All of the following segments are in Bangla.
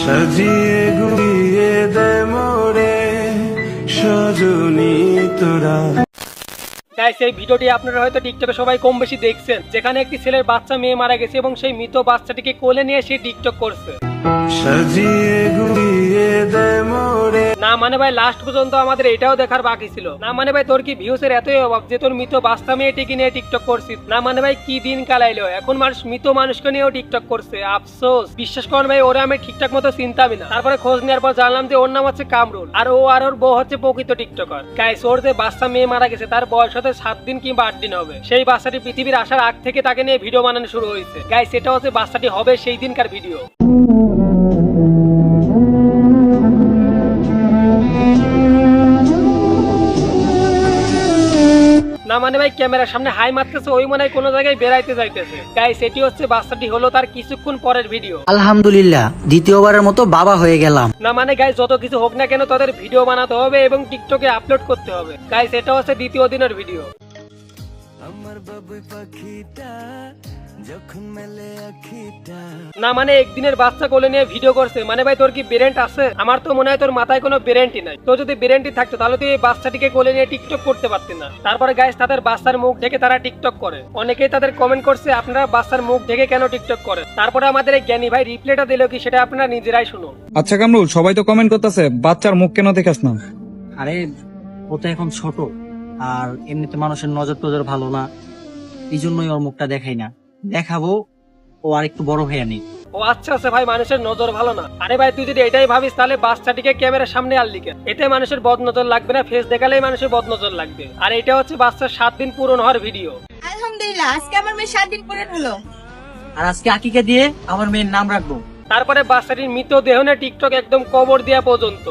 সাজিয়ে গুড়িয়ে দে মোরে সজনী তোরা। গাইস এই ভিডিওটি আপনারা হয়তো টিকটকে সবাই কম বেশি দেখছেন যেখানে একটি ছেলের বাচ্চা মেয়ে মারা গেছে এবং সেই মৃত বাচ্চাটিকে কোলে নিয়ে সে টিকটক করছে। সাজিয়ে না মানে ভাই লাস্ট পর্যন্ত আমাদের এটাও দেখার বাকি ছিল। না মানে ভাই, তোর কি ভিউসের এতই অভাব যে তোর মৃত বাচ্চা মেয়েটিকে নিয়ে টিকটক করছিস না মানে ভাই, কি দিন কালাইলো? এখন মানুষ মৃত মানুষকে নিয়েও টিকটক করছে। আফসোস। বিশ্বাস করেন ভাই, ওরা আমি ঠিকঠাক মতো চিন্তামি না। তারপরে খোঁজ নেওয়ার পর জানলাম যে ওর নাম হচ্ছে কামরুল। আর ও আর ওর বউ হচ্ছে প্রকৃত টিকটকার গাইস ওর যে বাচ্চা মেয়ে মারা গেছে, তার বয়স হতে সাত দিন কিংবা আট দিন হবে। সেই বাচ্চাটি পৃথিবীর আসার আগ থেকে তাকে নিয়ে ভিডিও বানানো শুরু হয়েছে। গাইস এটা হচ্ছে বাচ্চাটি হবে সেই দিনকার ভিডিও। না মানে ভাই ক্যামেরার সামনে হাই মারতেছে ওই মনে হয় কোনো জায়গায় বেড়াইতে যাইতেছে। তাই সেটি হচ্ছে বাচ্চাটি হলো তার কিছুক্ষণ পরের ভিডিও আলহামদুলিল্লাহ দ্বিতীয়বারের মতো বাবা হয়ে গেলাম। না মানে গাই যত কিছু হোক না কেন তাদের ভিডিও বানাতে হবে এবং টিকটকে আপলোড করতে হবে। তাই সেটা হচ্ছে দ্বিতীয় দিনের ভিডিও আমার বাবু পাখিটা না মানে একদিনের বাচ্চা কোলে নিয়ে ভিডিও করছে। মানে ভাই তোর কি ব্রেন্ট আছে? আমার তো মনে হয় তোর মাথায় কোনো ব্রেন্টই নাই। তো যদি ব্রেন্টই থাকতো তাহলে তুই এই বাচ্চাটিকে কোলে নিয়ে টিকটক করতে পারতি না। তারপরে গাইস তাদের বাচ্চার মুখ ঢেকে তারা টিকটক করে। অনেকেই তাদের কমেন্ট করছে আপনারা বাচ্চার মুখ ঢেকে কেন টিকটক করে তারপরে আমাদের এই জ্ঞানী ভাই রিপ্লাইটা দিল কি সেটা আপনারা নিজেরাই শুনুন। আচ্ছা কামরুল সবাই তো কমেন্ট করতেছে বাচ্চার মুখ কেন দেখাস না? আরে ও তো এখন ছোট আর এমনিতে মানুষের নজর টজর ভালো না। এই জন্যই ওর মুখটা দেখাই না। দেখাবো। ও আর একটু বড় হয়ে নি ও আচ্ছা আচ্ছা ভাই মানুষের নজর ভালো না। আরে ভাই তুই যদি এটাই ভাবিস তাহলে বাচ্চাটিকে ক্যামেরার সামনে আর লিখে। এতে মানুষের বদ নজর লাগবে না ফেস দেখালেই মানুষের বদ নজর লাগবে। আর এটা হচ্ছে বাচ্চার সাত দিন পূরণ হওয়ার ভিডিও আলহামদুলিল্লাহ আজকে আমার মেয়ে সাত দিন পূরণ হলো। আর আজকে আকিকে দিয়ে আমার মেয়ের নাম রাখব। তারপরে বাচ্চাটির মৃত দেহ নিয়ে টিকটক একদম কবর দেওয়া পর্যন্ত।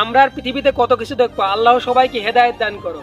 আমরা আর পৃথিবীতে কত কিছু দেখব? আল্লাহ সবাইকে হেদায়ত দান করো।